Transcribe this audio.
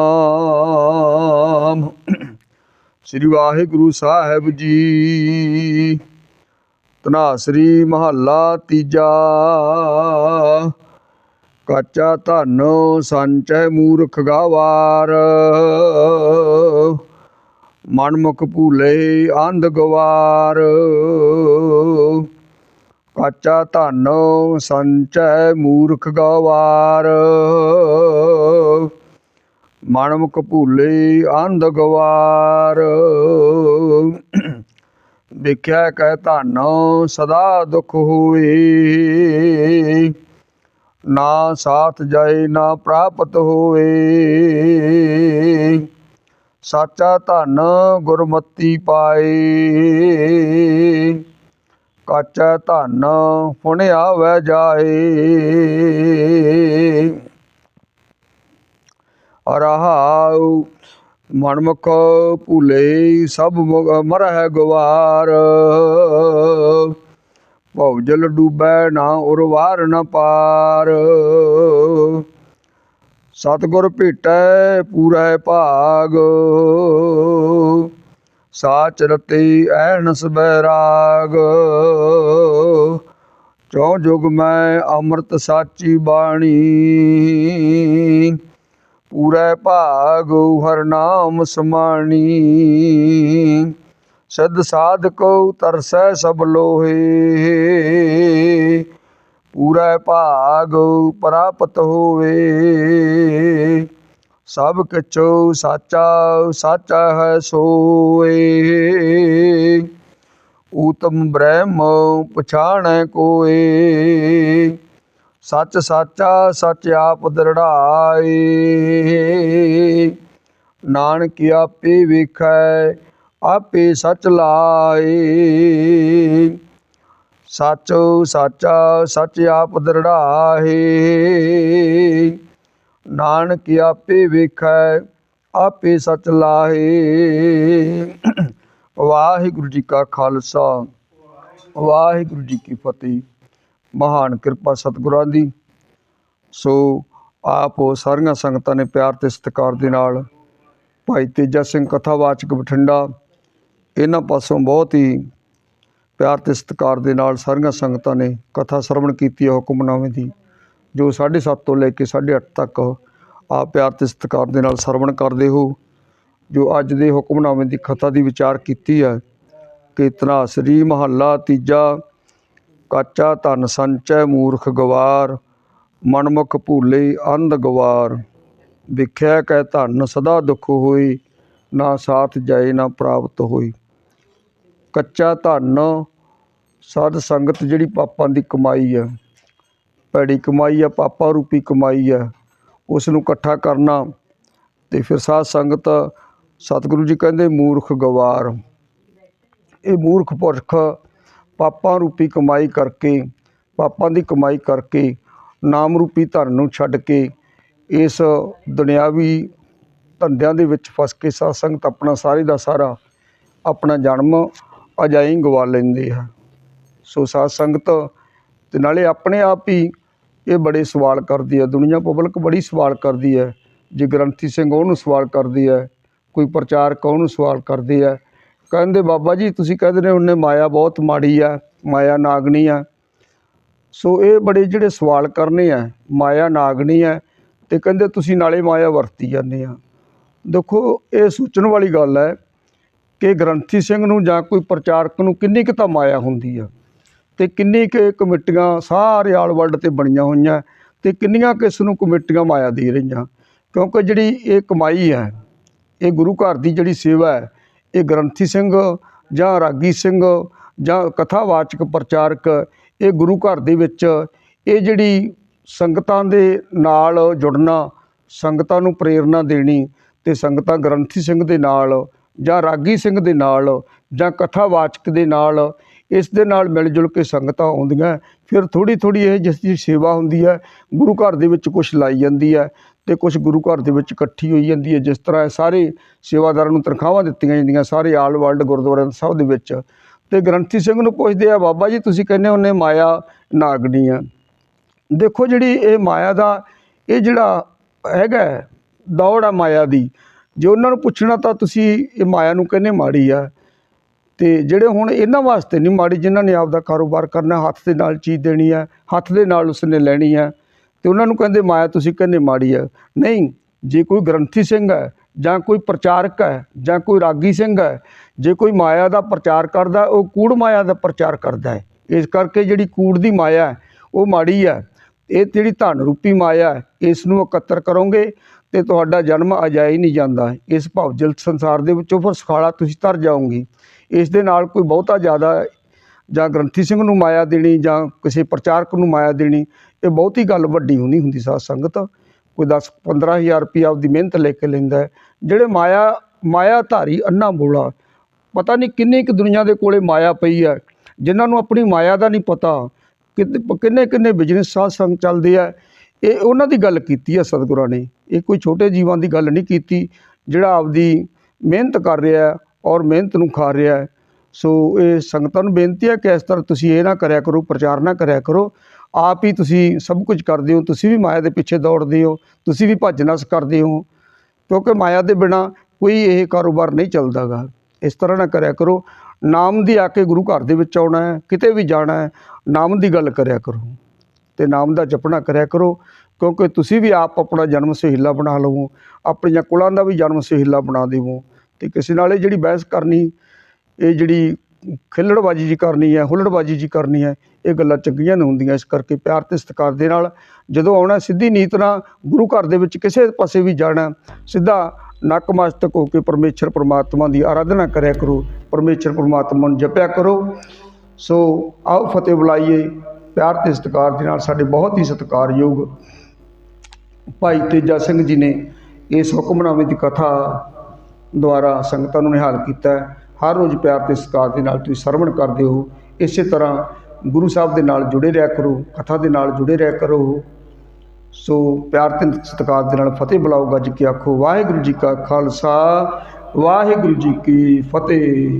ਸਤਨਾਮ ਸ੍ਰੀ ਵਾਹਿਗੁਰੂ ਸਾਹਿਬ ਜੀ। ਤਨਾਸਰੀ ਮਹੱਲਾ ਤੀਜਾ। ਕਾਚਾ ਧਨ ਸੰਚੈ ਮੂਰਖ ਗਾਵਾਰ। ਮਨਮੁਖ ਭੂਲੇ ਅੰਧ ਗਵਾਰ। ਕਾਚਾ ਧਨ ਸੰਚੈ ਮੂਰਖ ਗਵਾਰ। ਮਨਮੁਖ ਭੂਲੇ ਅੰਧ ਗਵਾਰ। ਵਿਖਿਆ ਕਹਿ ਧਨ ਸਦਾ ਦੁਖ ਹੋਏ ਨਾ ਸਾਥ ਜਾਏ, ਨਾ ਪ੍ਰਾਪਤ ਹੋਏ ਸਾਚਾ ਧਨ ਗੁਰਮਤੀ ਪਾਏ। ਕਾਚਾ ਧਨ ਫੁਣਿਆ ਆਵੈ ਜਾਏ। ਰਹਾਉ। ਮਨਮੁਖ ਭੂਲੇ ਸਭ ਮੁ- ਮਰਹਿ ਗਵਾਰ। ਭਉਜਲ ਡੂਬੈ ਨਾ ਉਰਵਾਰ ਨ ਪਾਰ। ਸਤਿਗੁਰ ਭੇਟੈ ਪੂਰੈ ਭਾਗ। ਸਾਚ ਰਤੀ ਐਨਸ ਬੈਰਾਗ ਚੌ ਜੁਗ ਮੈਂ ਅੰਮ੍ਰਿਤ ਸਾਚੀ ਬਾਣੀ। ਪੂਰੇ ਭਾਗ ਹਰ ਨਾਮ ਸਮਾਣੀ। ਸਦ ਸਾਧਕੋ ਤਰਸੈ ਸਭ ਲੋਹੇ। ਪੂਰੇ ਭਾਗ ਪ੍ਰਾਪਤ ਹੋਵੇ। ਸਭ ਕਿਛੁ ਸਾਚਾ ਸਾਚਾ ਹੈ ਸੋਏ। ਊਤਮ ਬ੍ਰਹਮ ਪਛਾਣੈ ਕੋਏ। ਸੱਚ ਸਾਚਾ, ਸੱਚ ਆਪ ਦਰੜਾਏ ਨਾਨਕ ਆਪੇ ਵੇਖੈ, ਆਪੇ ਸੱਚ ਲਾਏ ਸੱਚ ਸਾਚਾ, ਸੱਚ ਆਪ ਦਰੜਾਏ ਨਾਨਕ ਆਪੇ ਵੇਖੈ, ਆਪੇ ਸੱਚ ਲਾਹੇ। ਵਾਹਿਗੁਰੂ ਜੀ ਕਾ ਖਾਲਸਾ, ਵਾਹਿਗੁਰੂ ਜੀ ਕੀ ਫਤਿਹ। ਮਹਾਨ ਕਿਰਪਾ ਸਤਿਗੁਰਾਂ ਦੀ। ਸੋ ਆਪ ਉਹ ਸਾਰੀਆਂ ਸੰਗਤਾਂ ਨੇ ਪਿਆਰ ਤੇ ਸਤਿਕਾਰ ਦੇ ਨਾਲ ਭਾਈ ਤੇਜਾ ਸਿੰਘ ਕਥਾਵਾਚਕ ਬਠਿੰਡਾ, ਇਹਨਾਂ ਪਾਸੋਂ ਬਹੁਤ ਹੀ ਪਿਆਰ ਤੇ ਸਤਿਕਾਰ ਦੇ ਨਾਲ ਸਾਰੀਆਂ ਸੰਗਤਾਂ ਨੇ ਕਥਾ ਸਰਵਣ ਕੀਤੀ ਹੈ ਹੁਕਮਨਾਮੇ ਦੀ, ਜੋ 7:30 ਤੋਂ ਲੈ ਕੇ 8:30 ਤੱਕ ਆਪ ਪਿਆਰ ਤੇ ਸਤਿਕਾਰ ਦੇ ਨਾਲ ਸਰਵਣ ਕਰਦੇ ਹੋ, ਜੋ ਅੱਜ ਦੇ ਹੁਕਮਨਾਮੇ ਦੀ ਕਥਾ ਦੀ ਵਿਚਾਰ ਕੀਤੀ ਹੈ ਕਿ ਤਨਾਸਰੀ ਮਹੱਲਾ ਤੀਜਾ ਕਾਚਾ ਧਨ ਸੰਚੈ ਮੂਰਖ ਗਵਾਰ, ਮਨਮੁਖ ਭੂਲੇ ਅੰਧ ਗਵਾਰ। ਵਿਖਿਆ ਕਹਿ ਧਨ ਸਦਾ ਦੁਖ ਹੋਈ, ਨਾ ਸਾਥ ਜਾਏ ਨਾ ਪ੍ਰਾਪਤ ਹੋਈ। ਕੱਚਾ ਧਨ ਸਾਧ ਸੰਗਤ ਜਿਹੜੀ ਪਾਪਾਂ ਦੀ ਕਮਾਈ ਹੈ, ਭੈੜੀ ਕਮਾਈ ਹੈ, ਪਾਪਾ ਰੂਪੀ ਕਮਾਈ ਹੈ ਉਸ ਨੂੰ ਇਕੱਠਾ ਕਰਨਾ, ਤੇ ਫਿਰ ਸਾਧ ਸੰਗਤ ਸਤਿਗੁਰੂ ਜੀ ਕਹਿੰਦੇ ਮੂਰਖ ਗਵਾਰ। ਇਹ ਮੂਰਖ ਪੁਰਖ ਪਾਪਾਂ ਰੂਪੀ ਕਮਾਈ ਕਰਕੇ, ਪਾਪਾਂ ਦੀ ਕਮਾਈ ਕਰਕੇ, ਨਾਮ ਰੂਪੀ ਧਨ ਨੂੰ ਛੱਡ ਕੇ ਇਸ ਦੁਨਿਆਵੀ ਧੰਦਿਆਂ ਦੇ ਵਿੱਚ ਫਸ ਕੇ ਸਾਧ ਸੰਗਤ ਆਪਣਾ ਸਾਰੇ ਦਾ ਸਾਰਾ, ਆਪਣਾ ਜਨਮ ਅਜਾਈ ਗਵਾ ਲੈਂਦੇ ਆ। ਸੋ ਸਾਧ ਸੰਗਤ ਤੇ ਨਾਲੇ ਆਪਣੇ ਆਪ ਹੀ ਇਹ ਬੜੇ ਸਵਾਲ ਕਰਦੀ ਹੈ ਦੁਨੀਆ ਪਬਲਿਕ ਬੜੀ ਸਵਾਲ ਕਰਦੀ ਹੈ ਜੇ ਗ੍ਰੰਥੀ ਸਿੰਘ ਉਹਨੂੰ ਸਵਾਲ ਕਰਦੀ ਹੈ ਕੋਈ ਪ੍ਰਚਾਰਕ ਉਹਨੂੰ ਸਵਾਲ ਕਰਦੇ ਆ? ਕਹਿੰਦੇ, ਬਾਬਾ ਜੀ, ਤੁਸੀਂ ਕਹਿੰਦੇ ਨੇ ਉਹਨੇ ਮਾਇਆ ਬਹੁਤ ਮਾੜੀ ਆ, ਮਾਇਆ ਨਾਗਣੀ ਆ। ਸੋ ਇਹ ਬੜੇ ਜਿਹੜੇ ਸਵਾਲ ਕਰਨੇ ਆ, ਮਾਇਆ ਨਾਗਣੀ ਆ ਤੇ ਕਹਿੰਦੇ, ਤੁਸੀਂ ਨਾਲੇ ਮਾਇਆ ਵਰਤੀ ਜਾਂਦੇ ਆ। ਦੇਖੋ, ਇਹ ਸੋਚਣ ਵਾਲੀ ਗੱਲ ਹੈ ਕਿ ਗ੍ਰੰਥੀ ਸਿੰਘ ਨੂੰ ਜਾਂ ਕੋਈ ਪ੍ਰਚਾਰਕ ਨੂੰ ਕਿੰਨੀ ਕੁ ਤਾਂ ਮਾਇਆ ਹੁੰਦੀ ਆ ਤੇ ਕਿੰਨੀ ਕੁ ਕਮੇਟੀਆਂ ਸਾਰੇ ਆਲ ਵਰਲਡ ਤੇ ਬਣੀਆਂ ਹੋਈਆਂ ਤੇ ਕਿੰਨੀਆਂ ਕਿਸ ਨੂੰ ਕਮੇਟੀਆਂ ਮਾਇਆ ਦੇ ਰਹੀਆਂ। ਕਿਉਂਕਿ ਜਿਹੜੀ ਇਹ ਕਮਾਈ ਹੈ, ਇਹ ਗੁਰੂ ਘਰ ਦੀ ਜਿਹੜੀ ਸੇਵਾ ਹੈ ਇਹ ਗ੍ਰੰਥੀ ਸਿੰਘ ਜਾਂ ਰਾਗੀ ਸਿੰਘ ਜਾਂ ਕਥਾਵਾਚਕ ਪ੍ਰਚਾਰਕ ਇਹ ਗੁਰੂ ਘਰ ਦੇ ਵਿੱਚ ਇਹ ਜਿਹੜੀ ਸੰਗਤਾਂ ਦੇ ਨਾਲ ਜੁੜਨਾ, ਸੰਗਤਾਂ ਨੂੰ ਪ੍ਰੇਰਨਾ ਦੇਣੀ ਅਤੇ ਸੰਗਤਾਂ ਗ੍ਰੰਥੀ ਸਿੰਘ ਦੇ ਨਾਲ ਜਾਂ ਰਾਗੀ ਸਿੰਘ ਦੇ ਨਾਲ ਜਾਂ ਕਥਾਵਾਚਕ ਦੇ ਨਾਲ ਇਸ ਦੇ ਨਾਲ ਮਿਲ ਜੁਲ ਕੇ ਸੰਗਤਾਂ ਆਉਂਦੀਆਂ। ਫਿਰ ਥੋੜ੍ਹੀ ਥੋੜ੍ਹੀ ਇਹ ਜਿਸ ਦੀ ਸੇਵਾ ਹੁੰਦੀ ਹੈ, ਗੁਰੂ ਘਰ ਦੇ ਵਿੱਚ ਕੁਛ ਲਾਈ ਜਾਂਦੀ ਹੈ। ਅਤੇ ਕੁਛ ਗੁਰੂ ਘਰ ਦੇ ਵਿੱਚ ਇਕੱਠੀ ਹੋਈ ਜਾਂਦੀ ਹੈ, ਜਿਸ ਤਰ੍ਹਾਂ ਇਹ ਸਾਰੇ ਸੇਵਾਦਾਰਾਂ ਨੂੰ ਤਨਖਾਹਾਂ ਦਿੱਤੀਆਂ ਜਾਂਦੀਆਂ, ਸਾਰੇ ਆਲ ਵਰਲਡ ਗੁਰਦੁਆਰਾ ਸਾਹਿਬ ਦੇ ਵਿੱਚ। ਅਤੇ ਗ੍ਰੰਥੀ ਸਿੰਘ ਨੂੰ ਪੁੱਛਦੇ ਆ, ਬਾਬਾ ਜੀ, ਤੁਸੀਂ ਕਹਿੰਦੇ ਉਹਨੇ ਮਾਇਆ ਨਾਗਣੀ ਆ। ਦੇਖੋ ਜਿਹੜੀ ਇਹ ਮਾਇਆ ਦਾ, ਇਹ ਜਿਹੜਾ ਹੈਗਾ ਦੌੜ ਆ ਮਾਇਆ ਦੀ। ਜੇ ਉਹਨਾਂ ਨੂੰ ਪੁੱਛਣਾ ਤਾਂ ਤੁਸੀਂ ਇਹ ਮਾਇਆ ਨੂੰ ਕਹਿੰਦੇ ਮਾੜੀ ਆ। ਤੇ ਜਿਹੜੇ ਹੁਣ ਇਹਨਾਂ ਵਾਸਤੇ ਨਹੀਂ ਮਾੜੀ, ਜਿਨ੍ਹਾਂ ਨੇ ਆਪਦਾ ਕਾਰੋਬਾਰ ਕਰਨਾ, ਹੱਥ ਦੇ ਨਾਲ ਚੀਜ਼ ਦੇਣੀ ਆ, ਹੱਥ ਦੇ ਨਾਲ ਉਸਨੇ ਲੈਣੀ ਆ। ਤੇ ਉਹਨਾਂ ਨੂੰ ਕਹਿੰਦੇ ਮਾਇਆ ਤੁਸੀਂ ਕਹਿੰਦੇ ਮਾੜੀ ਹੈ ਨਹੀਂ ਜੇ ਕੋਈ ਗ੍ਰੰਥੀ ਸਿੰਘ ਹੈ ਜਾਂ ਕੋਈ ਪ੍ਰਚਾਰਕ ਹੈ ਜਾਂ ਕੋਈ ਰਾਗੀ ਸਿੰਘ ਹੈ ਜੇ ਕੋਈ ਮਾਇਆ ਦਾ ਪ੍ਰਚਾਰ ਕਰਦਾ ਉਹ ਕੂੜ ਮਾਇਆ ਦਾ ਪ੍ਰਚਾਰ ਕਰਦਾ ਹੈ। ਇਸ ਕਰਕੇ ਜਿਹੜੀ ਕੂੜ ਦੀ ਮਾਇਆ ਹੈ, ਉਹ ਮਾੜੀ ਹੈ। ਇਹ ਜਿਹੜੀ ਧਨ ਰੂਪੀ ਮਾਇਆ ਇਸ ਨੂੰ ਇਕੱਤਰ ਕਰੋਗੇ ਤੇ ਤੁਹਾਡਾ ਜਨਮ ਅਜਾਈ ਨਹੀਂ ਜਾਂਦਾ। ਇਸ ਭਵਜਲ ਸੰਸਾਰ ਦੇ ਵਿੱਚੋਂ ਫਿਰ ਸਖਾਲਾ ਤੁਸੀਂ ਤਰ ਜਾਓਗੇ। ਇਸ ਦੇ ਨਾਲ ਕੋਈ ਬਹੁਤਾ ਜ਼ਿਆਦਾ ਜਾਂ ਗ੍ਰੰਥੀ ਸਿੰਘ ਨੂੰ ਮਾਇਆ ਦੇਣੀ ਜਾਂ ਕਿਸੇ ਪ੍ਰਚਾਰਕ ਨੂੰ ਮਾਇਆ ਦੇਣੀ, ਇਹ ਬਹੁਤੀ ਗੱਲ ਵੱਡੀ ਹੁੰਦੀ ਹੁੰਦੀ ਸਾਧ ਸੰਗਤ। ਕੋਈ 10 15000 ਰੁਪਇਆ ਆਪਦੀ ਮਿਹਨਤ ਲੈ ਕੇ ਲੈਂਦਾ ਜਿਹੜੇ ਮਾਇਆ ਮਾਇਆ ਧਾਰੀ ਅੰਨਾ ਬੋਲਾ, ਪਤਾ ਨਹੀਂ ਕਿੰਨੀ ਕੁ ਦੁਨੀਆ ਦੇ ਕੋਲੇ ਮਾਇਆ ਪਈ ਹੈ, ਜਿਨ੍ਹਾਂ ਨੂੰ ਆਪਣੀ ਮਾਇਆ ਦਾ ਨਹੀਂ ਪਤਾ ਕਿੰਨੇ ਕਿੰਨੇ ਬਿਜ਼ਨਸ ਸਾਧ ਸੰਗ ਚੱਲਦੇ ਆ। ਇਹ ਉਹਨਾਂ ਦੀ ਗੱਲ ਕੀਤੀ ਹੈ ਸਤਿਗੁਰਾਂ ਨੇ। ਇਹ ਕੋਈ ਛੋਟੇ ਜੀਵਾਂ ਦੀ ਗੱਲ ਨਹੀਂ ਕੀਤੀ, ਜਿਹੜਾ ਆਪਦੀ ਮਿਹਨਤ ਕਰ ਰਿਹਾ ਔਰ ਮਿਹਨਤ ਨੂੰ ਖਾ ਰਿਹਾ ਸੋ ਇਹ ਸੰਗਤਾਂ ਨੂੰ ਬੇਨਤੀ ਹੈ ਕਿ ਇਸ ਤਰ੍ਹਾਂ ਤੁਸੀਂ ਇਹ ਨਾ ਕਰਿਆ ਕਰੋ, ਪ੍ਰਚਾਰ ਨਾ ਕਰਿਆ ਕਰੋ। ਆਪ ਹੀ ਤੁਸੀਂ ਸਭ ਕੁਝ ਕਰਦੇ ਹੋ, ਤੁਸੀਂ ਵੀ ਮਾਇਆ ਦੇ ਪਿੱਛੇ ਦੌੜਦੇ ਹੋ, ਤੁਸੀਂ ਵੀ ਭੱਜ ਨਸ ਕਰਦੇ ਹੋ। ਕਿਉਂਕਿ ਮਾਇਆ ਦੇ ਬਿਨਾ ਕੋਈ ਇਹ ਕਾਰੋਬਾਰ ਨਹੀਂ ਚੱਲਦਾਗਾ ਇਸ ਤਰ੍ਹਾਂ ਨਾ ਕਰਿਆ ਕਰੋ। ਨਾਮ ਦੀ ਆ ਕੇ ਗੁਰੂ ਘਰ ਦੇ ਵਿੱਚ ਆਉਣਾ ਹੈ, ਕਿਤੇ ਵੀ ਜਾਣਾ ਹੈ, ਨਾਮ ਦੀ ਗੱਲ ਕਰਿਆ ਕਰੋ। ਤੇ ਨਾਮ ਦਾ ਜਪਣਾ ਕਰਿਆ ਕਰੋ, ਕਿਉਂਕਿ ਤੁਸੀਂ ਵੀ ਆਪ ਆਪਣਾ ਜਨਮ ਸਹੀਲਾ ਬਣਾ ਲਵੋ, ਆਪਣੀਆਂ ਕੁਲਾਂ ਦਾ ਵੀ ਜਨਮ ਸਹੀਲਾ ਬਣਾ ਦੇਵੋ। ਤੇ ਕਿਸੇ ਨਾਲ ਇਹ ਜਿਹੜੀ ਬਹਿਸ ਕਰਨੀ ਇਹ ਜਿਹੜੀ ਖਿੱਲੜਬਾਜੀ ਜੀ ਕਰਨੀ ਹੈ, ਹੁੱਲੜਬਾਜੀ ਜੀ ਕਰਨੀ ਹੈ, ਇਹ ਗੱਲਾਂ ਚੰਗੀਆਂ ਨਹੀਂ ਹੁੰਦੀਆਂ ਇਸ ਕਰਕੇ ਪਿਆਰ ਅਤੇ ਸਤਿਕਾਰ ਦੇ ਨਾਲ ਜਦੋਂ ਆਉਣਾ ਸਿੱਧੀ ਨੀਤ ਨਾਲ ਗੁਰੂ ਘਰ ਦੇ ਵਿੱਚ ਕਿਸੇ ਪਾਸੇ ਵੀ ਜਾਣਾ ਸਿੱਧਾ ਨਕਮਸਤਕ ਹੋ ਕੇ ਪਰਮੇਸ਼ਰ ਪਰਮਾਤਮਾ ਦੀ ਆਰਾਧਨਾ ਕਰਿਆ ਕਰੋ, ਪਰਮੇਸ਼ਰ ਪਰਮਾਤਮਾ ਨੂੰ ਜਪਿਆ ਕਰੋ। ਸੋ ਆਓ ਫਤਿਹ ਬੁਲਾਈਏ, ਪਿਆਰ ਤੇ ਸਤਿਕਾਰ ਦੇ ਨਾਲ ਸਾਡੇ ਬਹੁਤ ਹੀ ਸਤਿਕਾਰਯੋਗ ਭਾਈ ਤੇਜਾ ਸਿੰਘ ਜੀ ਨੇ ਇਸ ਹੁਕਮਨਾਮੇ ਦੀ ਕਥਾ ਦੁਆਰਾ ਸੰਗਤਾਂ ਨੂੰ ਨਿਹਾਲ ਕੀਤਾ ਹਰ ਰੋਜ਼ ਪਿਆਰ ਤੇ ਸਤਿਕਾਰ ਦੇ ਨਾਲ ਤੁਸੀਂ ਸਰਵਣ ਕਰਦੇ ਹੋ। ਇਸੇ ਤਰ੍ਹਾਂ ਗੁਰੂ ਸਾਹਿਬ ਦੇ ਨਾਲ ਜੁੜੇ ਰਿਹਾ ਕਰੋ, ਕਥਾ ਦੇ ਨਾਲ ਜੁੜੇ ਰਿਹਾ ਕਰੋ। ਸੋ ਪਿਆਰ ਤੇ ਸਤਿਕਾਰ ਦੇ ਨਾਲ ਫਤਿਹ ਬੁਲਾਓ ਗੱਜ ਕੇ ਆਖੋ, ਵਾਹਿਗੁਰੂ ਜੀ ਕਾ ਖਾਲਸਾ, ਵਾਹਿਗੁਰੂ ਜੀ ਕੀ ਫਤਿਹ।